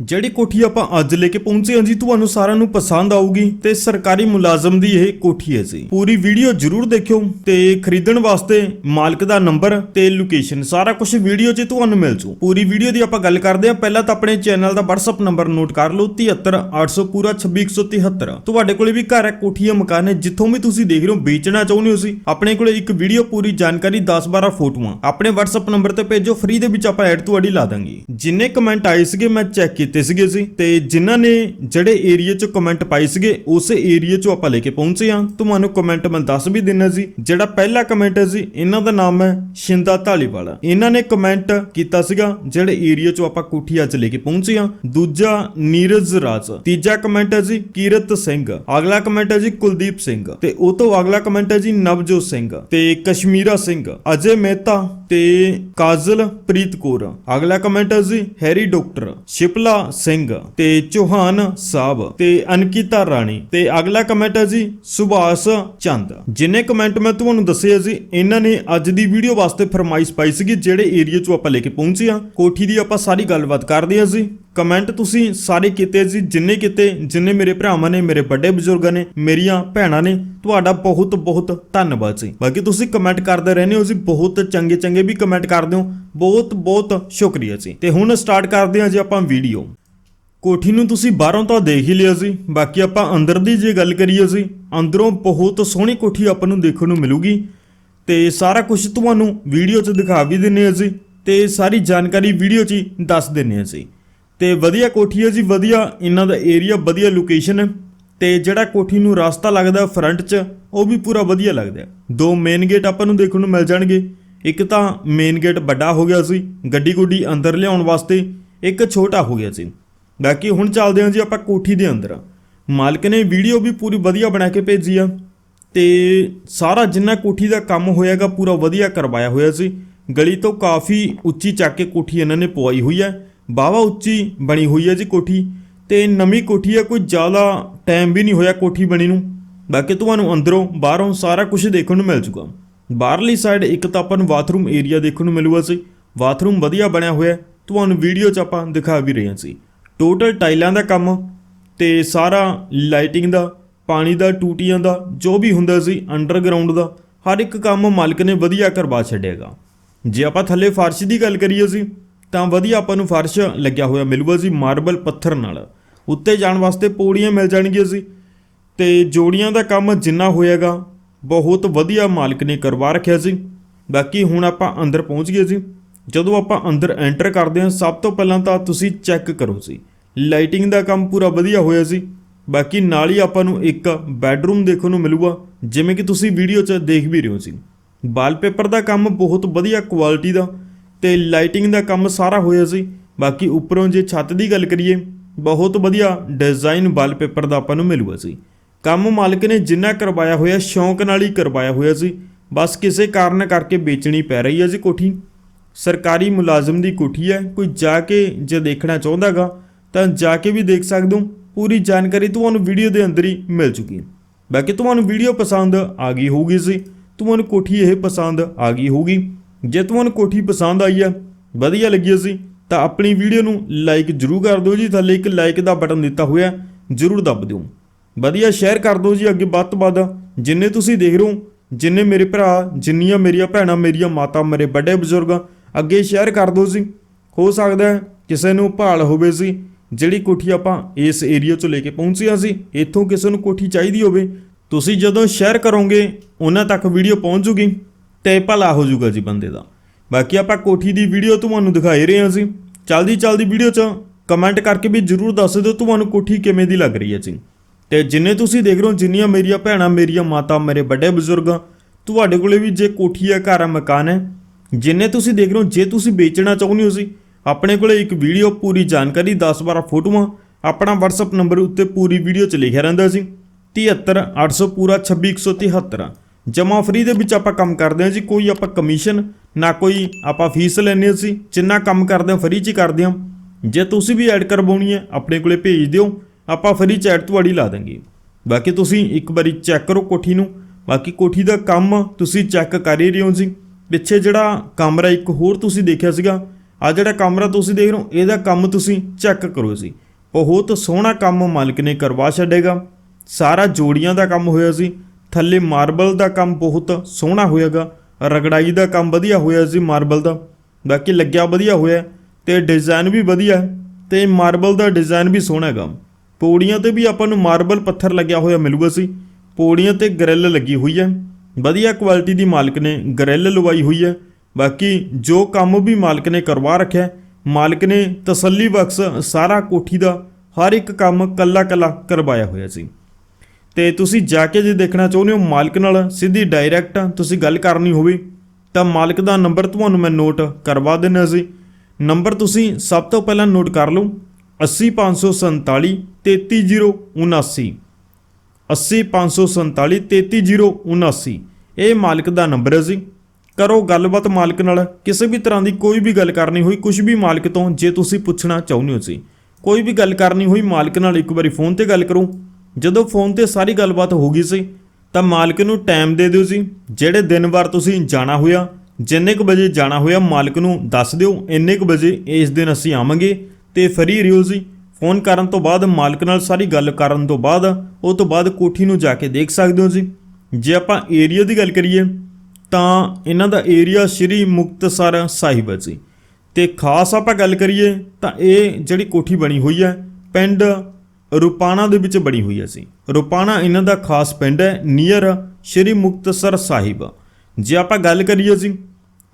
ਜਿਹੜੀ ਕੋਠੀ ਆਪਾਂ ਅੱਜ ਲੈ ਕੇ ਪਹੁੰਚੇ ਹਾਂ ਜੀ, ਤੁਹਾਨੂੰ ਸਾਰਿਆਂ ਨੂੰ ਪਸੰਦ ਆਊਗੀ ਤੇ ਸਰਕਾਰੀ ਮੁਲਾਜ਼ਮ ਦੀ ਇਹ ਕੋਠੀ ਹੈ ਜੀ। ਪੂਰੀ ਵੀਡੀਓ ਜਰੂਰ ਦੇਖਿਓ ਤੇ ਖਰੀਦਣ ਵਾਸਤੇ ਮਾਲਕ ਦਾ ਨੰਬਰ ਤੇ ਲੋਕੇਸ਼ਨ, ਸਾਰਾ ਕੁਝ ਵੀਡੀਓ 'ਚ ਤੁਹਾਨੂੰ ਮਿਲ ਜੂ। ਪੂਰੀ ਵੀਡੀਓ ਦੀ ਆਪਾਂ ਗੱਲ ਕਰਦੇ ਹਾਂ। ਪਹਿਲਾਂ ਤਾਂ ਆਪਣੇ ਚੈਨਲ ਦਾ WhatsApp ਨੰਬਰ ਨੋਟ ਕਰ ਲਓ 73800 ਪੂਰਾ 26173 ਤੁਹਾਡੇ ਕੋਲੇ ਵੀ ਘਰ ਹੈ, ਕੋਠੀ ਹੈ, ਮਕਾਨ ਹੈ, ਜਿੱਥੋਂ ਵੀ ਤੁਸੀਂ ਦੇਖ ਰਹੇ ਹੋ, ਵੇਚਣਾ ਚਾਹੁੰਦੇ ਹੋ ਸੀ ਆਪਣੇ ਕੋਲੇ ਇੱਕ ਵੀਡੀਓ ਪੂਰੀ ਜਾਣਕਾਰੀ 10-12 ਫੋਟੋਆਂ। ਆਪਣੇ WhatsApp ਨੰਬਰ ਤੇ ਭੇਜੋ, ਫ੍ਰੀ ਦੇ ਵਿੱਚ ਆਪਾਂ ਐਡ ਤੁਹਾਡੀ ਲਾ ਦਾਂਗੇ। ਜਿੰਨੇ ਕਮੈਂਟ ਆਏ ਸੀਗੇ, ਮੈਂ ਚੈੱਕ ਕੀਤੇ ਸੀਗੇ ਜੀ ਤੇ ਜਿਨ੍ਹਾਂ ਨੇ ਜਿਹੜੇ ਏਰੀਆ 'ਚ ਕਮੈਂਟ ਪਾਈ ਸੀਗੇ, ਉਸੇ ਏਰੀਆ 'ਚੋਂ ਆਪਾਂ ਲੈ ਕੇ ਪਹੁੰਚੇ ਹਾਂ। ਤੁਹਾਨੂੰ ਕਮੈਂਟ ਮੈਂ ਦੱਸ ਵੀ ਦਿੰਨਾ ਸੀ ਜਿਹੜਾ ਪਹਿਲਾ ਕਮੈਂਟ ਹੈ ਸੀ ਇਹਨਾਂ ਦਾ ਨਾਮ ਹੈ ਸ਼ਿੰਦਾ ਢਾਲੀਵਾਲਾ ਇਹਨਾਂ ਨੇ ਕਮੈਂਟ ਕੀਤਾ ਸੀਗਾ, ਜਿਹੜੇ ਏਰੀਆ 'ਚੋਂ ਆਪਾਂ ਕੋਠੀ ਅੱਜ ਲੈ ਕੇ ਪਹੁੰਚੇ ਹਾਂ। ਦੂਜਾ ਨੀਰਜ ਰਾਜ, ਤੀਜਾ ਕਮੈਂਟ ਹੈ ਜੀ, ਕੀਰਤ ਸਿੰਘ। ਅਗਲਾ ਕਮੈਂਟ ਹੈ ਜੀ, ਕੁਲਦੀਪ ਸਿੰਘ। ਤੇ ਉਹ ਤੋਂ ਅਗਲਾ ਕਮੈਂਟ ਹੈ ਜੀ, ਨਵਜੋਤ ਸਿੰਘ। ਤੇ ਕਸ਼ਮੀਰਾ ਸਿੰਘ, ਅਜੇ ਮਹਿਤਾ ਤੇ ਕਾਜ਼ਲ ਪ੍ਰੀਤ ਕੌਰ। ਅਗਲਾ ਕਮੈਂਟ ਹੈ ਜੀ, ਹੈਰੀ ਡਾਕਟਰ। ਸ਼ਿਪਲਾ ਸਿੰਘ, ਤੇ ਚੌਹਾਨ ਸਾਹਿਬ, ਤੇ ਅਨਕਿਤਾ ਰਾਣੀ, ਤੇ ਅਗਲਾ ਕਮੈਂਟ ਹੈ ਜੀ, ਸੁਭਾਸ਼ ਚੰਦ। ਜਿਨੇ ਕਮੈਂਟ ਮੈਂ ਤੁਹਾਨੂੰ ਦੱਸਿਆ ਸੀ ਇਹਨਾਂ ਨੇ ਅੱਜ ਦੀ ਵੀਡੀਓ ਵਾਸਤੇ ਫਰਮਾਇਸ਼ ਪਾਈ ਸੀਗੀ, ਜਿਹੜੇ ਏਰੀਆ ਚ ਆਪਾਂ ਲੈ ਕੇ ਪਹੁੰਚੇ ਆ ਕੋਠੀ ਦੀ ਆਪਾਂ ਸਾਰੀ ਗੱਲਬਾਤ ਕਰਦੇ ਹਾਂ ਜੀ। ਕਮੈਂਟ ਤੁਸੀਂ ਸਾਰੇ ਕੀਤੇ ਜੀ, ਜਿੰਨੇ ਕੀਤੇ, ਜਿੰਨੇ ਮੇਰੇ ਭਰਾਵਾਂ ਨੇ, ਮੇਰੇ ਵੱਡੇ ਬਜ਼ੁਰਗਾਂ ਨੇ, ਮੇਰੀਆਂ ਭੈਣਾਂ ਨੇ, ਤੁਹਾਡਾ ਬਹੁਤ ਬਹੁਤ ਧੰਨਵਾਦ ਜੀ। ਬਾਕੀ ਤੁਸੀਂ ਕਮੈਂਟ ਕਰਦੇ ਰਹਿੰਦੇ ਹੋ ਜੀ, ਬਹੁਤ ਚੰਗੇ ਚੰਗੇ ਵੀ ਕਮੈਂਟ ਕਰਦੇ ਹੋ। ਬਹੁਤ ਬਹੁਤ ਸ਼ੁਕਰੀਆ ਜੀ। ਤੇ ਹੁਣ ਸਟਾਰਟ ਕਰਦੇ ਹਾਂ ਜੀ ਆਪਾਂ ਵੀਡੀਓ। ਕੋਠੀ ਨੂੰ ਤੁਸੀਂ ਬਾਹਰੋਂ ਤਾਂ ਦੇਖ ਹੀ ਲਿਆ ਸੀ ਬਾਕੀ ਆਪਾਂ ਅੰਦਰ ਦੀ ਜੇ ਗੱਲ ਕਰੀਏ ਜੀ, ਅੰਦਰੋਂ ਬਹੁਤ ਸੋਹਣੀ ਕੋਠੀ ਆਪਾਂ ਨੂੰ ਦੇਖਣ ਨੂੰ ਮਿਲੂਗੀ। ਤੇ ਸਾਰਾ ਕੁਝ ਤੁਹਾਨੂੰ ਵੀਡੀਓ 'ਚ ਦਿਖਾ ਵੀ ਦਿੰਨੇ ਹਾਂ ਜੀ। ਤੇ ਸਾਰੀ ਜਾਣਕਾਰੀ ਵੀਡੀਓ 'ਚ ਹੀ ਦੱਸ ਦਿੰਨੇ ਹਾਂ ਜੀ। ਤੇ ਵਧੀਆ ਕੋਠੀ ਹੈ ਜੀ, ਵਧੀਆ ਇਹਨਾਂ ਦਾ ਏਰੀਆ ਵਧੀਆ ਲੋਕੇਸ਼ਨ ਹੈ। ਤੇ ਜਿਹੜਾ ਕੋਠੀ ਨੂੰ ਰਸਤਾ ਲੱਗਦਾ ਫਰੰਟ 'ਚ, ਉਹ ਵੀ ਪੂਰਾ ਵਧੀਆ ਲੱਗਦਾ ਦੋ ਮੇਨ ਗੇਟ ਆਪਾਂ ਨੂੰ ਦੇਖਣ ਨੂੰ ਮਿਲ ਜਾਣਗੇ। ਇੱਕ ਤਾਂ ਮੇਨ ਗੇਟ ਵੱਡਾ ਹੋ ਗਿਆ ਸੀ ਗੱਡੀ ਗੁੱਡੀ ਅੰਦਰ ਲਿਆਉਣ ਵਾਸਤੇ, ਇੱਕ ਛੋਟਾ ਹੋ ਗਿਆ ਸੀ। ਬਾਕੀ ਹੁਣ ਚੱਲਦੇ ਹਾਂ ਜੀ ਆਪਾਂ ਕੋਠੀ ਦੇ ਅੰਦਰ। ਮਾਲਕ ਨੇ ਵੀਡੀਓ ਵੀ ਪੂਰੀ ਵਧੀਆ ਬਣਾ ਕੇ ਭੇਜੀ ਆ। ਤੇ ਸਾਰਾ ਜਿੰਨਾ ਕੋਠੀ ਦਾ ਕੰਮ ਹੋਇਆਗਾ, ਪੂਰਾ ਵਧੀਆ ਕਰਵਾਇਆ ਹੋਇਆ ਸੀ। ਗਲੀ ਤੋਂ ਕਾਫੀ ਉੱਚੀ ਚੱਕ ਕੇ ਕੋਠੀ ਇਹਨਾਂ ਨੇ ਪਵਾਈ ਹੋਈ ਹੈ। ਬਾਵਾ ਉੱਚੀ ਬਣੀ ਹੋਈ ਹੈ ਜੀ ਕੋਠੀ ਤੇ ਨਵੀਂ ਕੋਠੀ ਹੈ, ਕੋਈ ਜ਼ਿਆਦਾ ਟਾਈਮ ਵੀ ਨਹੀਂ ਹੋਇਆ ਕੋਠੀ ਬਣੀ ਨੂੰ। ਬਾਕੀ ਤੁਹਾਨੂੰ ਅੰਦਰੋਂ, ਬਾਹਰੋਂ ਸਾਰਾ ਕੁਝ ਦੇਖਣ ਨੂੰ ਮਿਲ ਜੂਗਾ। ਬਾਹਰਲੀ ਸਾਈਡ ਇੱਕ ਤਾਂ ਆਪਾਂ ਨੂੰ ਬਾਥਰੂਮ ਏਰੀਆ ਦੇਖਣ ਨੂੰ ਮਿਲੂਗਾ ਸੀ ਬਾਥਰੂਮ ਵਧੀਆ ਬਣਿਆ ਹੋਇਆ ਤੁਹਾਨੂੰ ਵੀਡੀਓ 'ਚ ਆਪਾਂ ਦਿਖਾ ਵੀ ਰਹੇ ਹਾਂ ਸੀ ਟੋਟਲ ਟਾਈਲਾਂ ਦਾ ਕੰਮ ਤੇ ਸਾਰਾ ਲਾਈਟਿੰਗ ਦਾ, ਪਾਣੀ ਦਾ, ਟੂਟੀਆਂ ਦਾ, ਜੋ ਵੀ ਹੁੰਦਾ ਸੀ ਅੰਡਰਗਰਾਉਂਡ ਦਾ, ਹਰ ਇੱਕ ਕੰਮ ਮਾਲਕ ਨੇ ਵਧੀਆ ਕਰਵਾ ਛੱਡਿਆਗਾ। ਜੇ ਆਪਾਂ ਥੱਲੇ ਫਰਸ਼ ਦੀ ਗੱਲ ਕਰੀਏ ਸੀ ਤਾਂ ਵਧੀਆ ਆਪਾਂ ਨੂੰ ਫਰਸ਼ ਲੱਗਿਆ ਹੋਇਆ ਮਿਲੂਗਾ ਜੀ, ਮਾਰਬਲ ਪੱਥਰ ਨਾਲ। ਉੱਤੇ ਜਾਣ ਵਾਸਤੇ ਪੌੜੀਆਂ ਮਿਲ ਜਾਣਗੀਆਂ ਸੀ ਤੇ ਜੋੜੀਆਂ ਦਾ ਕੰਮ ਜਿੰਨਾ ਹੋਏਗਾ ਬਹੁਤ ਵਧੀਆ ਮਾਲਕ ਨੇ ਕਰਵਾ ਰੱਖਿਆ ਸੀ ਬਾਕੀ ਹੁਣ ਆਪਾਂ ਅੰਦਰ ਪਹੁੰਚ ਗਏ ਸੀ ਜਦੋਂ ਆਪਾਂ ਅੰਦਰ ਐਂਟਰ ਕਰਦੇ ਹਾਂ, ਸਭ ਤੋਂ ਪਹਿਲਾਂ ਤਾਂ ਤੁਸੀਂ ਚੈੱਕ ਕਰੋ ਸੀ ਲਾਈਟਿੰਗ ਦਾ ਕੰਮ ਪੂਰਾ ਵਧੀਆ ਹੋਇਆ ਸੀ ਬਾਕੀ ਨਾਲ ਹੀ ਆਪਾਂ ਨੂੰ ਇੱਕ ਬੈੱਡਰੂਮ ਦੇਖਣ ਨੂੰ ਮਿਲੂਗਾ, ਜਿਵੇਂ ਕਿ ਤੁਸੀਂ ਵੀਡੀਓ 'ਚ ਦੇਖ ਵੀ ਰਹੇ ਹੋ ਸੀ ਵਾਲਪੇਪਰ ਦਾ ਕੰਮ ਬਹੁਤ ਵਧੀਆ ਕੁਆਲਿਟੀ ਦਾ ਤੇ ਲਾਈਟਿੰਗ ਦਾ ਕੰਮ ਸਾਰਾ ਹੋਇਆ ਸੀ। ਬਾਕੀ ਉੱਪਰੋਂ ਜੇ ਛੱਤ ਦੀ ਗੱਲ ਕਰੀਏ, ਬਹੁਤ ਵਧੀਆ ਡਿਜ਼ਾਈਨ ਵਾਲਪੇਪਰ ਦਾ ਆਪਾਂ ਨੂੰ ਮਿਲੂਗਾ ਸੀ। ਕੰਮ ਮਾਲਕ ਨੇ ਜਿੰਨਾ ਕਰਵਾਇਆ ਹੋਇਆ, ਸ਼ੌਂਕ ਨਾਲ ਹੀ ਕਰਵਾਇਆ ਹੋਇਆ ਸੀ। ਬਸ ਕਿਸੇ ਕਾਰਨ ਕਰਕੇ ਵੇਚਣੀ ਪੈ ਰਹੀ ਹੈ ਜੀ ਕੋਠੀ। ਸਰਕਾਰੀ ਮੁਲਾਜ਼ਮ ਦੀ ਕੋਠੀ ਹੈ, ਕੋਈ ਜਾ ਕੇ ਜੇ ਦੇਖਣਾ ਚਾਹੁੰਦਾਗਾ, ਤਾਂ ਜਾ ਕੇ ਵੀ ਦੇਖ ਸਕਦੇ ਹੋ। ਪੂਰੀ ਜਾਣਕਾਰੀ ਤੁਹਾਨੂੰ ਵੀਡੀਓ ਦੇ ਅੰਦਰ ਹੀ ਮਿਲ ਚੁੱਕੀ ਹੈ। ਬਾਕੀ ਤੁਹਾਨੂੰ ਵੀਡੀਓ ਪਸੰਦ ਆ ਗਈ ਹੋਊਗੀ ਸੀ ਤੁਹਾਨੂੰ ਕੋਠੀ ਇਹ ਪਸੰਦ ਆ ਗਈ ਹੋਊਗੀ। ਜੇ ਤੁਹਾਨੂੰ ਕੋਠੀ ਪਸੰਦ ਆਈ ਹੈ, ਵਧੀਆ ਲੱਗੀ ਸੀ, ਤਾਂ ਆਪਣੀ ਵੀਡੀਓ ਨੂੰ ਲਾਈਕ ਜਰੂਰ ਕਰ ਦਿਓ ਜੀ। ਥੱਲੇ ਇੱਕ ਲਾਈਕ ਦਾ ਬਟਨ ਦਿੱਤਾ ਹੋਇਆ ਜਰੂਰ ਦੱਬ ਦਿਓ। ਵਧੀਆ ਸ਼ੇਅਰ ਕਰ ਦਿਓ ਜੀ ਅੱਗੇ ਵੱਧ ਤੋਂ ਵੱਧ। ਜਿੰਨੇ ਤੁਸੀਂ ਦੇਖ ਰਹੇ ਹੋ, ਜਿੰਨੇ ਮੇਰੇ ਭਰਾ, ਜਿੰਨੀਆਂ ਮੇਰੀਆਂ ਭੈਣਾਂ, ਮੇਰੀਆਂ ਮਾਤਾ, ਮੇਰੇ ਵੱਡੇ ਬਜ਼ੁਰਗ, ਅੱਗੇ ਸ਼ੇਅਰ ਕਰ ਦਿਓ ਜੀ। ਹੋ ਸਕਦਾ ਕਿਸੇ ਨੂੰ ਭਾਲ ਹੋਵੇ ਸੀ ਜਿਹੜੀ ਕੋਠੀ ਆਪਾਂ ਇਸ ਏਰੀਆ 'ਚੋਂ ਲੈ ਕੇ ਪਹੁੰਚਿਆ ਸੀ ਇੱਥੋਂ ਕਿਸੇ ਨੂੰ ਕੋਠੀ ਚਾਹੀਦੀ ਹੋਵੇ। ਤੁਸੀਂ ਜਦੋਂ ਸ਼ੇਅਰ ਕਰੋਗੇ, ਉਹਨਾਂ ਤੱਕ ਵੀਡੀਓ ਪਹੁੰਚ ਜੂਗੀ। ਤੇ ਭਲਾ ਹੋ ਜਾਊਗਾ ਜੀ ਬੰਦੇ ਦਾ। ਬਾਕੀ ਆਪਾਂ ਕੋਠੀ ਦੀ ਵੀਡੀਓ ਤੁਹਾਨੂੰ ਦਿਖਾਈ ਰਹੇ ਹਾਂ ਜੀ। ਚਲਦੀ ਚਲਦੀ ਵੀਡੀਓ 'ਚ ਕਮੈਂਟ ਕਰਕੇ ਵੀ ਜਰੂਰ ਦੱਸ ਦਿਓ ਤੁਹਾਨੂੰ ਕੋਠੀ ਕਿਵੇਂ ਦੀ ਲੱਗ ਰਹੀ ਹੈ ਜੀ। ਤੇ ਜਿੰਨੇ ਤੁਸੀਂ ਦੇਖ ਰਹੇ ਹੋ, ਜਿੰਨੀਆਂ ਮੇਰੀਆਂ ਭੈਣਾਂ, ਮੇਰੀਆਂ ਮਾਤਾ, ਮੇਰੇ ਵੱਡੇ ਬਜ਼ੁਰਗ, ਤੁਹਾਡੇ ਕੋਲੇ ਵੀ ਜੇ ਕੋਠੀ ਹੈ, ਘਰ ਹੈ, ਮਕਾਨ ਹੈ, ਜਿੰਨੇ ਤੁਸੀਂ ਦੇਖ ਰਹੇ ਹੋ, ਜੇ ਤੁਸੀਂ ਵੇਚਣਾ ਚਾਹੁੰਦੇ ਹੋ ਸੀ ਆਪਣੇ ਕੋਲੇ ਇੱਕ ਵੀਡੀਓ ਪੂਰੀ ਜਾਣਕਾਰੀ 10-12 ਫੋਟੋਆਂ, ਆਪਣਾ WhatsApp ਨੰਬਰ ਉੱਤੇ ਪੂਰੀ ਵੀਡੀਓ 'ਚ ਲਿਖਿਆ ਰਹਿੰਦਾ ਸੀ 73800 ਪੂਰਾ 26173 ਜਮਾ ਫਰੀ ਦੇ ਵਿੱਚ ਆਪਾਂ ਕੰਮ ਕਰਦੇ ਹਾਂ ਜੀ, ਕੋਈ ਆਪਾਂ ਕਮਿਸ਼ਨ ਨਾ ਕੋਈ ਆਪਾਂ ਫੀਸ ਲੈਣੇ ਸੀ ਜਿੰਨਾ ਕੰਮ ਕਰਦੇ ਹਾਂ ਫਰੀ 'ਚ ਹੀ ਕਰਦੇ ਹਾਂ। ਜੇ ਤੁਸੀਂ ਵੀ ਐਡ ਕਰਵਾਉਣੀ ਹੈ, ਆਪਣੇ ਕੋਲੇ ਭੇਜ ਦਿਓ, ਆਪਾਂ ਫਰੀ 'ਚ ਐਡ ਤੁਹਾਡੀ ਲਾ ਦਾਂਗੇ ਬਾਕੀ ਤੁਸੀਂ ਇੱਕ ਵਾਰੀ ਚੈੱਕ ਕਰੋ ਕੋਠੀ ਨੂੰ। ਬਾਕੀ ਕੋਠੀ ਦਾ ਕੰਮ ਤੁਸੀਂ ਚੈੱਕ ਕਰ ਹੀ ਰਹੇ ਹੋ ਜੀ। ਪਿੱਛੇ ਜਿਹੜਾ ਕਮਰਾ ਇੱਕ ਹੋਰ ਤੁਸੀਂ ਦੇਖਿਆ ਸੀਗਾ ਆ ਜਿਹੜਾ ਕਮਰਾ ਤੁਸੀਂ ਦੇਖ ਰਹੇ ਹੋ, ਇਹਦਾ ਕੰਮ ਤੁਸੀਂ ਚੈੱਕ ਕਰੋ ਜੀ। ਬਹੁਤ ਸੋਹਣਾ ਕੰਮ ਮਾਲਕ ਨੇ ਕਰਵਾ ਛੱਡੇਗਾ। ਸਾਰਾ ਜੋੜੀਆਂ ਦਾ ਕੰਮ ਹੋਇਆ ਸੀ ਥੱਲੇ ਮਾਰਬਲ ਦਾ ਕੰਮ ਬਹੁਤ ਸੋਹਣਾ ਹੋਇਆਗਾ, ਰਗੜਾਈ ਦਾ ਕੰਮ ਵਧੀਆ ਹੋਇਆ ਸੀ ਮਾਰਬਲ ਦਾ, ਬਾਕੀ ਲੱਗਿਆ ਵਧੀਆ ਹੋਇਆ ਤੇ ਡਿਜ਼ਾਈਨ ਵੀ ਵਧੀਆ ਹੈ ਤੇ ਮਾਰਬਲ ਦਾ ਡਿਜ਼ਾਈਨ ਵੀ ਸੋਹਣਾ ਹੈਗਾ। ਪੌੜੀਆਂ ਤੇ ਵੀ ਆਪਾਂ ਨੂੰ ਮਾਰਬਲ ਪੱਥਰ ਲੱਗਿਆ ਹੋਇਆ ਮਿਲੂਗਾ ਸੀ, ਪੌੜੀਆਂ ਤੇ ਗ੍ਰਿਲ ਲੱਗੀ ਹੋਈ ਹੈ, ਵਧੀਆ ਕੁਆਲਿਟੀ ਦੀ ਮਾਲਕ ਨੇ ਗ੍ਰਿਲ ਲਵਾਈ ਹੋਈ ਹੈ, ਬਾਕੀ ਜੋ ਕੰਮ ਵੀ ਮਾਲਕ ਨੇ ਕਰਵਾ ਰੱਖਿਆ ਮਾਲਕ ਨੇ ਤਸੱਲੀ ਬਖਸ਼ ਸਾਰਾ ਕੋਠੀ ਦਾ ਹਰ ਇੱਕ ਕੰਮ ਕੱਲਾ ਕੱਲਾ ਕਰਵਾਇਆ ਹੋਇਆ ਸੀ। ਤੇ ਤੁਸੀਂ ਜਾ ਕੇ ਜੇ ਦੇਖਣਾ ਚਾਹੁੰਦੇ ਹੋ ਮਾਲਕ ਨਾਲ ਸਿੱਧੀ ਡਾਇਰੈਕਟ ਤੁਸੀਂ ਗੱਲ ਕਰਨੀ ਹੋਵੇ, ਤਾਂ ਮਾਲਕ ਦਾ ਨੰਬਰ ਤੁਹਾਨੂੰ ਮੈਂ ਨੋਟ ਕਰਵਾ ਦੇਣਾ ਸੀ। ਨੰਬਰ ਤੁਸੀਂ ਸਭ ਤੋਂ ਪਹਿਲਾਂ ਨੋਟ ਕਰ ਲਓ 80547 33079 80547 33079 ਇਹ ਮਾਲਕ ਦਾ ਨੰਬਰ ਹੈ ਜੀ। ਕਰੋ ਗੱਲਬਾਤ ਮਾਲਕ ਨਾਲ। ਕਿਸੇ ਵੀ ਤਰ੍ਹਾਂ ਦੀ ਕੋਈ ਵੀ ਗੱਲ ਕਰਨੀ ਹੋਈ ਕੁਝ ਵੀ ਮਾਲਕ ਤੋਂ ਜੇ ਤੁਸੀਂ ਪੁੱਛਣਾ ਚਾਹੁੰਦੇ ਹੋ ਜੀ। ਕੋਈ ਵੀ ਗੱਲ ਕਰਨੀ ਹੋਈ, ਮਾਲਕ ਨਾਲ ਇੱਕ ਵਾਰੀ ਫੋਨ ਤੇ ਗੱਲ ਕਰੋ। ਜਦੋਂ ਫੋਨ ਤੇ ਸਾਰੀ ਗੱਲਬਾਤ ਹੋ ਗਈ ਸੀ, ਤਾਂ ਮਾਲਕ ਨੂੰ ਟਾਈਮ ਦੇ ਦਿਓ ਜੀ। ਜਿਹੜੇ ਦਿਨ ਵਾਰ ਤੁਸੀਂ ਜਾਣਾ ਹੋਇਆ, ਜਿੰਨੇ ਕੁ ਵਜੇ ਜਾਣਾ ਹੋਇਆ ਮਾਲਕ ਨੂੰ ਦੱਸ ਦਿਓ, ਇੰਨੇ ਕੁ ਵਜੇ ਇਸ ਦਿਨ ਅਸੀਂ ਆਵਾਂਗੇ ਤੇ ਫਰੀ ਰਿਓ ਜੀ। ਫੋਨ ਕਰਨ ਤੋਂ ਬਾਅਦ ਮਾਲਕ ਨਾਲ ਸਾਰੀ ਗੱਲ ਕਰਨ ਤੋਂ ਬਾਅਦ, ਉਹ ਤੋਂ ਬਾਅਦ ਕੋਠੀ ਨੂੰ ਜਾ ਕੇ ਦੇਖ ਸਕਦੇ ਹੋ ਜੀ। ਜੇ ਆਪਾਂ ਏਰੀਆ ਦੀ ਗੱਲ ਕਰੀਏ, ਤਾਂ ਇਹਨਾਂ ਦਾ ਏਰੀਆ ਸ਼੍ਰੀ ਮੁਕਤਸਰ ਸਾਹਿਬ ਹੈ ਜੀ। ਤੇ ਖਾਸ ਆਪਾਂ ਗੱਲ ਕਰੀਏ, ਤਾਂ ਇਹ ਜਿਹੜੀ ਕੋਠੀ ਬਣੀ ਹੋਈ ਹੈ, ਪਿੰਡ ਰੁਪਾਣਾ ਦੇ ਵਿੱਚ ਬਣੀ ਹੋਈ ਹੈ ਸੀ। ਰੁਪਾਣਾ ਇਹਨਾਂ ਦਾ ਖਾਸ ਪਿੰਡ ਹੈ ਨੀਅਰ ਸ਼੍ਰੀ ਮੁਕਤਸਰ ਸਾਹਿਬ। ਜੇ ਆਪਾਂ ਗੱਲ ਕਰੀਏ ਜੀ,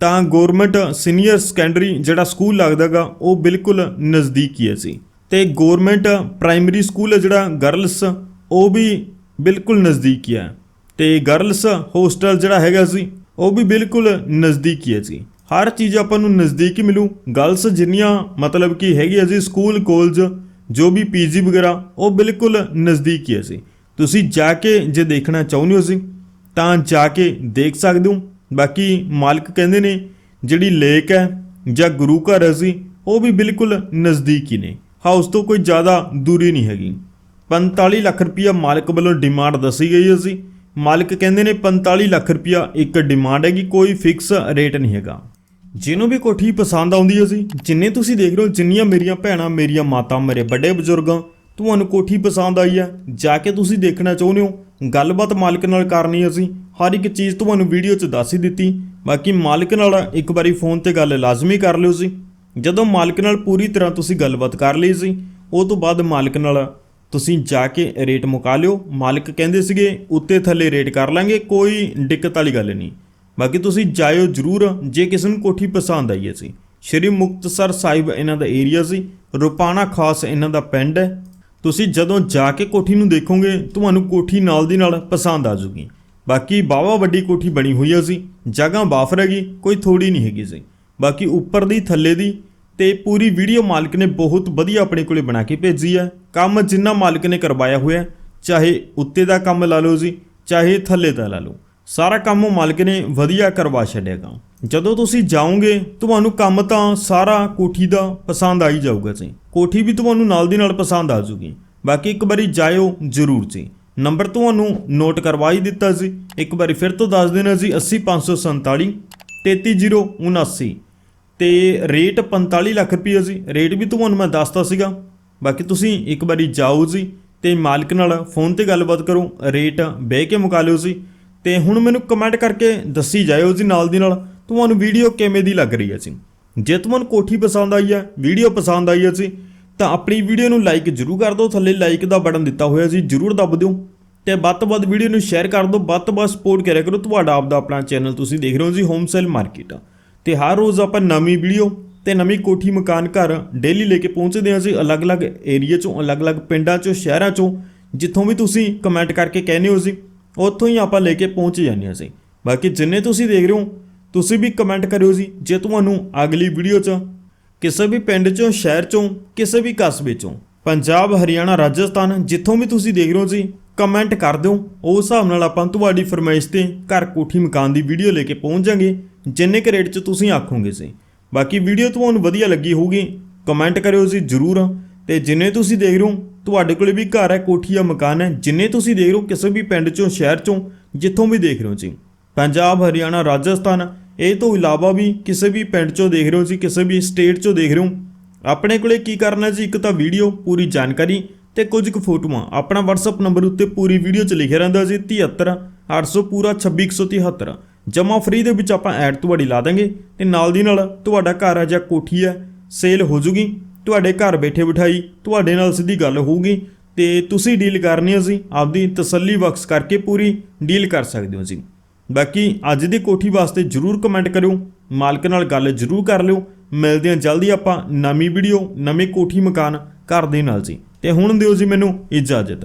ਤਾਂ ਗਵਰਨਮੈਂਟ ਸੀਨੀਅਰ ਸੈਕੰਡਰੀ ਜਿਹੜਾ ਸਕੂਲ ਲੱਗਦਾਗਾ ਉਹ ਬਿਲਕੁਲ ਨਜ਼ਦੀਕ ਹੀ ਹੈ ਸੀ ਤੇ ਗਵਰਨਮੈਂਟ ਪ੍ਰਾਇਮਰੀ ਸਕੂਲ ਹੈ ਜਿਹੜਾ ਗਰਲਸ ਉਹ ਵੀ ਬਿਲਕੁਲ ਨਜ਼ਦੀਕ ਹੀ ਹੈ। ਤੇ ਗਰਲਸ ਹੋਸਟਲ ਜਿਹੜਾ ਹੈਗਾ ਸੀ ਉਹ ਵੀ ਬਿਲਕੁਲ ਨਜ਼ਦੀਕ ਹੀ ਹੈ ਜੀ। ਹਰ ਚੀਜ਼ ਆਪਾਂ ਨੂੰ ਨਜ਼ਦੀਕ ਹੀ ਮਿਲੂ। ਗਰਲਸ ਜਿੰਨੀਆਂ ਮਤਲਬ ਕਿ ਹੈਗੀ ਹੈ ਜੀ ਸਕੂਲ ਕਾਲਜ ਜੋ ਵੀ ਪੀਜੀ ਵਗੈਰਾ, ਉਹ ਬਿਲਕੁਲ ਨਜ਼ਦੀਕ ਹੀ ਹੈ ਜੀ। ਤੁਸੀਂ ਜਾ ਕੇ ਜੇ ਦੇਖਣਾ ਚਾਹੁੰਦੇ ਹੋ ਜੀ, ਤਾਂ ਜਾ ਕੇ ਦੇਖ ਸਕਦੇ ਹੋ। ਬਾਕੀ ਮਾਲਕ ਕਹਿੰਦੇ ਨੇ, ਜਿਹੜੀ ਲੇਕ ਹੈ ਜਾਂ ਗੁਰੂ ਘਰ ਹੈ ਜੀ, ਉਹ ਵੀ ਬਿਲਕੁਲ ਨਜ਼ਦੀਕ ਹੀ ਨੇ। ਹਾਊਸ ਤੋਂ ਕੋਈ ਜ਼ਿਆਦਾ ਦੂਰੀ ਨਹੀਂ ਹੈਗੀ। 45 ਲੱਖ ਰੁਪਇਆ ਮਾਲਕ ਵੱਲੋਂ ਡਿਮਾਂਡ ਦੱਸੀ ਗਈ ਹੈ ਸੀ ਮਾਲਕ ਕਹਿੰਦੇ ਨੇ 45 ਲੱਖ ਰੁਪਇਆ ਇੱਕ ਡਿਮਾਂਡ ਹੈਗੀ, ਕੋਈ ਫਿਕਸ ਰੇਟ ਨਹੀਂ ਹੈਗਾ। ਜਿਹਨੂੰ ਵੀ ਕੋਠੀ ਪਸੰਦ ਆਉਂਦੀ ਹੈ ਸੀ ਜਿੰਨੇ ਤੁਸੀਂ ਦੇਖ ਰਹੇ ਹੋ, ਜਿੰਨੀਆਂ ਮੇਰੀਆਂ ਭੈਣਾਂ, ਮੇਰੀਆਂ ਮਾਤਾ, ਮੇਰੇ ਵੱਡੇ ਬਜ਼ੁਰਗਾਂ ਤੁਹਾਨੂੰ ਕੋਠੀ ਪਸੰਦ ਆਈ ਹੈ, ਜਾ ਕੇ ਤੁਸੀਂ ਦੇਖਣਾ ਚਾਹੁੰਦੇ ਹੋ, ਗੱਲਬਾਤ ਮਾਲਕ ਨਾਲ ਕਰਨੀ ਅਸੀਂ ਹਰ ਇੱਕ ਚੀਜ਼ ਤੁਹਾਨੂੰ ਵੀਡੀਓ 'ਚ ਦੱਸ ਹੀ ਦਿੱਤੀ। ਬਾਕੀ ਮਾਲਕ ਨਾਲ ਇੱਕ ਵਾਰੀ ਫੋਨ ਤੇ ਗੱਲ ਲਾਜ਼ਮੀ ਕਰ ਲਿਓ ਸੀ ਜਦੋਂ ਮਾਲਕ ਨਾਲ ਪੂਰੀ ਤਰ੍ਹਾਂ ਤੁਸੀਂ ਗੱਲਬਾਤ ਕਰ ਲਈ ਸੀ ਉਹ ਤੋਂ ਬਾਅਦ ਮਾਲਕ ਨਾਲ ਤੁਸੀਂ ਜਾ ਕੇ ਰੇਟ ਮੁਕਾ ਲਿਓ। ਮਾਲਕ ਕਹਿੰਦੇ ਸੀਗੇ, ਉੱਤੇ ਥੱਲੇ ਰੇਟ ਕਰ ਲਾਂਗੇ, ਕੋਈ ਦਿੱਕਤ ਵਾਲੀ ਗੱਲ ਨਹੀਂ। ਬਾਕੀ ਤੁਸੀਂ ਜਾਇਓ ਜਰੂਰ, ਜੇ ਕਿਸੇ ਨੂੰ ਕੋਠੀ ਪਸੰਦ ਆਈ ਹੈ ਸੀ। ਸ਼੍ਰੀ ਮੁਕਤਸਰ ਸਾਹਿਬ ਇਹਨਾਂ ਦਾ ਏਰੀਆ ਸੀ, ਰੁਪਾਣਾ ਖਾਸ ਇਹਨਾਂ ਦਾ ਪਿੰਡ ਹੈ। ਤੁਸੀਂ ਜਦੋਂ ਜਾ ਕੇ ਕੋਠੀ ਨੂੰ ਦੇਖੋਗੇ, ਤੁਹਾਨੂੰ ਕੋਠੀ ਨਾਲ ਦੀ ਨਾਲ ਪਸੰਦ ਆ ਜੂਗੀ ਬਾਕੀ ਬਾਵਾ ਵੱਡੀ ਕੋਠੀ ਬਣੀ ਹੋਈ ਹੈ ਸੀ, ਜਗ੍ਹਾ ਬਾਫਰ ਹੈਗੀ ਕੋਈ ਥੋੜੀ ਨਹੀਂ ਹੈਗੀ ਸੀ। ਬਾਕੀ ਉੱਪਰ ਦੀ, ਥੱਲੇ ਦੀ ਤੇ ਪੂਰੀ ਵੀਡੀਓ ਮਾਲਕ ਨੇ ਬਹੁਤ ਵਧੀਆ ਆਪਣੇ ਕੋਲੇ ਬਣਾ ਕੇ ਭੇਜੀ ਹੈ। ਕੰਮ ਜਿੰਨਾ ਮਾਲਕ ਨੇ ਕਰਵਾਇਆ ਹੋਇਆ, ਚਾਹੇ ਉੱਤੇ ਦਾ ਕੰਮ ਲਾ ਲਓ ਜੀ, ਚਾਹੇ ਥੱਲੇ ਦਾ ਲਾ ਲਓ। ਸਾਰਾ ਕੰਮ ਉਹ ਮਾਲਕ ਨੇ ਵਧੀਆ ਕਰਵਾ ਛੱਡਿਆਗਾ ਜਦੋਂ ਤੁਸੀਂ ਜਾਓਗੇ, ਤੁਹਾਨੂੰ ਕੰਮ ਤਾਂ ਸਾਰਾ ਕੋਠੀ ਦਾ ਪਸੰਦ ਆ ਹੀ ਜਾਊਗਾ ਜੀ। ਕੋਠੀ ਵੀ ਤੁਹਾਨੂੰ ਨਾਲ ਦੀ ਨਾਲ ਪਸੰਦ ਆ ਜੂਗੀ। ਬਾਕੀ ਇੱਕ ਵਾਰੀ ਜਾਇਓ ਜ਼ਰੂਰ ਜੀ। ਨੰਬਰ ਤੁਹਾਨੂੰ ਨੋਟ ਕਰਵਾ ਹੀ ਦਿੱਤਾ ਜੀ। ਇੱਕ ਵਾਰੀ ਫਿਰ ਤੋਂ ਦੱਸ ਦੇਣਾ ਜੀ 80547 33079 ਤੇ ਰੇਟ 45 ਲੱਖ ਰੁਪਏ ਜੀ। ਰੇਟ ਵੀ ਤੁਹਾਨੂੰ ਮੈਂ ਦੱਸਤਾ ਸੀਗਾ। ਬਾਕੀ ਤੁਸੀਂ ਇੱਕ ਵਾਰੀ ਜਾਓ ਜੀ ਤੇ ਮਾਲਕ ਨਾਲ ਫੋਨ ਤੇ ਗੱਲਬਾਤ ਕਰੋ। ਰੇਟ ਬਹਿ ਕੇ ਮੁਕਾ ਲਿਓ ਜੀ। ਤੇ ਹੁਣ ਮੈਨੂੰ ਕਮੈਂਟ ਕਰਕੇ ਦੱਸੀ ਜਾਇਓ ਜੀ ਨਾਲ ਦੀ ਨਾਲ, ਤੁਹਾਨੂੰ ਵੀਡੀਓ ਕਿਵੇਂ ਦੀ ਲੱਗ ਰਹੀ ਹੈ ਜੀ? ਜੇ ਤੁਹਾਨੂੰ ਕੋਠੀ ਪਸੰਦ ਆਈ ਹੈ ਵੀਡੀਓ ਪਸੰਦ ਆਈ ਹੈ ਜੀ, ਤਾਂ ਆਪਣੀ ਵੀਡੀਓ ਨੂੰ ਲਾਈਕ ਜ਼ਰੂਰ ਕਰ ਦਿਓ, ਥੱਲੇ ਲਾਈਕ ਦਾ ਬਟਨ ਦਿੱਤਾ ਹੋਇਆ ਸੀ ਜ਼ਰੂਰ ਦੱਬ ਦਿਓ, ਤੇ ਵੱਧ ਤੋਂ ਵੱਧ ਵੀਡੀਓ ਨੂੰ ਸ਼ੇਅਰ ਕਰ ਦਿਓ, ਵੱਧ ਤੋਂ ਵੱਧ ਸਪੋਰਟ ਕਰਿਆ ਕਰੋ, ਤੁਹਾਡਾ ਆਪਦਾ ਆਪਣਾ ਚੈਨਲ ਤੁਸੀਂ ਦੇਖ ਰਹੇ ਹੋ ਜੀ ਹੋਮ ਸੇਲ ਮਾਰਕੀਟ ਤੇ ਹਰ ਰੋਜ਼ ਆਪਾਂ ਨਵੀਂ ਵੀਡੀਓ ਤੇ ਨਵੀਂ ਕੋਠੀ ਮਕਾਨ ਘਰ ਡੇਲੀ ਲੈ ਕੇ ਪਹੁੰਚਦੇ ਹਾਂ ਜੀ, ਅਲੱਗ-ਅਲੱਗ ਏਰੀਆ ਚੋਂ, ਅਲੱਗ-ਅਲੱਗ ਪਿੰਡਾਂ ਚੋਂ, ਸ਼ਹਿਰਾਂ ਚੋਂ, ਜਿੱਥੋਂ ਵੀ ਤੁਸੀਂ ਕਮੈਂਟ ਕਰਕੇ ਕਹਿੰਦੇ ਹੋ ਜੀ ਉੱਥੋਂ ਹੀ ਆਪਾਂ ਲੈ ਕੇ ਪਹੁੰਚ ਜਾਂਦੇ ਹਾਂ ਸੀ ਬਾਕੀ ਜਿੰਨੇ ਤੁਸੀਂ ਦੇਖ ਰਹੇ ਹੋ, ਤੁਸੀਂ ਵੀ ਕਮੈਂਟ ਕਰਿਓ ਜੀ, ਜੇ ਤੁਹਾਨੂੰ ਅਗਲੀ ਵੀਡੀਓ 'ਚ, ਕਿਸੇ ਵੀ ਪਿੰਡ ਚੋਂ, ਸ਼ਹਿਰ ਚੋਂ, ਕਿਸੇ ਵੀ ਕਸਬੇ ਚੋਂ, ਪੰਜਾਬ, ਹਰਿਆਣਾ, ਰਾਜਸਥਾਨ, ਜਿੱਥੋਂ ਵੀ ਤੁਸੀਂ ਦੇਖ ਰਹੇ ਹੋ ਜੀ ਕਮੈਂਟ ਕਰ ਦਿਓ। ਉਸ ਹਿਸਾਬ ਨਾਲ ਆਪਾਂ ਤੁਹਾਡੀ ਫਰਮਾਇਸ਼ ਤੇ ਘਰ ਕੋਠੀ ਮਕਾਨ ਦੀ ਵੀਡੀਓ ਲੈ ਕੇ ਪਹੁੰਚ ਜਾਾਂਗੇ, ਜਿੰਨੇ ਕੁ ਰੇਟ 'ਚ ਤੁਸੀਂ ਆਖੋਗੇ ਸੀ ਬਾਕੀ ਵੀਡੀਓ ਤੁਹਾਨੂੰ ਵਧੀਆ ਲੱਗੀ ਹੋਊਗੀ ਕਮੈਂਟ ਕਰਿਓ ਜੀ ਜਰੂਰ। ਤੇ ਜਿੰਨੇ ਤੁਸੀਂ ਦੇਖ ਰਹੇ ਹੋ ਤੁਹਾਡੇ ਕੋਲੇ ਵੀ ਘਰ ਹੈ, ਕੋਠੀ ਜਾਂ ਮਕਾਨ ਹੈ, ਜਿੰਨੇ ਤੁਸੀਂ ਦੇਖ ਰਹੇ ਹੋ, ਕਿਸੇ ਵੀ ਪਿੰਡ ਚੋਂ, ਸ਼ਹਿਰ ਚੋਂ, ਜਿੱਥੋਂ ਵੀ ਦੇਖ ਰਹੇ ਹੋ ਜੀ। ਪੰਜਾਬ, ਹਰਿਆਣਾ, ਰਾਜਸਥਾਨ, ਇਹ ਤੋਂ ਇਲਾਵਾ ਵੀ ਕਿਸੇ ਵੀ ਪਿੰਡ ਚੋਂ ਦੇਖ ਰਹੇ ਹੋ ਜੀ, ਕਿਸੇ ਵੀ ਸਟੇਟ ਚੋਂ ਦੇਖ ਰਹੇ ਹੋ। ਆਪਣੇ ਕੋਲੇ ਕੀ ਕਰਨਾ ਜੀ? ਇੱਕ ਤਾਂ ਵੀਡੀਓ, ਪੂਰੀ ਜਾਣਕਾਰੀ ਤੇ ਕੁਝ ਕੁ ਫੋਟੋਆਂ। ਆਪਣਾ WhatsApp ਨੰਬਰ ਉੱਤੇ ਪੂਰੀ ਵੀਡੀਓ 'ਚ ਲਿਖਿਆ ਰਹਿੰਦਾ ਜੀ 73 800 ਪੂਰਾ 26173 ਜਮਾ ਫ੍ਰੀ ਦੇ ਵਿੱਚ ਆਪਾਂ ਐਡ ਤੁਹਾਡੀ ਲਾ ਦਾਂਗੇ ਤੇ ਨਾਲ ਦੀ ਨਾਲ ਤੁਹਾਡਾ ਘਰ ਆ ਜਾਂ ਕੋਠੀ ਹੈ ਸੇਲ ਹੋ ਜੂਗੀ। ਤੁਹਾਡੇ ਘਰ ਬੈਠੇ ਬਿਠਾਈ ਤੁਹਾਡੇ ਨਾਲ ਸਿੱਧੀ ਗੱਲ ਹੋਊਗੀ ਤੇ ਤੁਸੀਂ ਡੀਲ ਕਰਨੀ ਹੈ ਜੀ, ਆਪਦੀ ਤਸੱਲੀ ਬਖਸ਼ ਕਰਕੇ ਪੂਰੀ ਡੀਲ ਕਰ ਸਕਦੇ ਹੋ ਜੀ। ਬਾਕੀ ਅੱਜ ਦੀ ਕੋਠੀ ਵਾਸਤੇ ਜਰੂਰ ਕਮੈਂਟ ਕਰਿਓ, ਮਾਲਕ ਨਾਲ ਗੱਲ ਜਰੂਰ ਕਰ ਲਿਓ। ਮਿਲਦੇ ਹਾਂ ਜਲਦੀ ਆਪਾਂ ਨਵੀਂ ਵੀਡੀਓ ਨਵੇਂ ਕੋਠੀ ਮਕਾਨ ਘਰ ਦੇ ਨਾਲ ਜੀ। ਤੇ ਹੁਣ ਦਿਓ ਜੀ ਮੈਨੂੰ ਇਜਾਜ਼ਤ।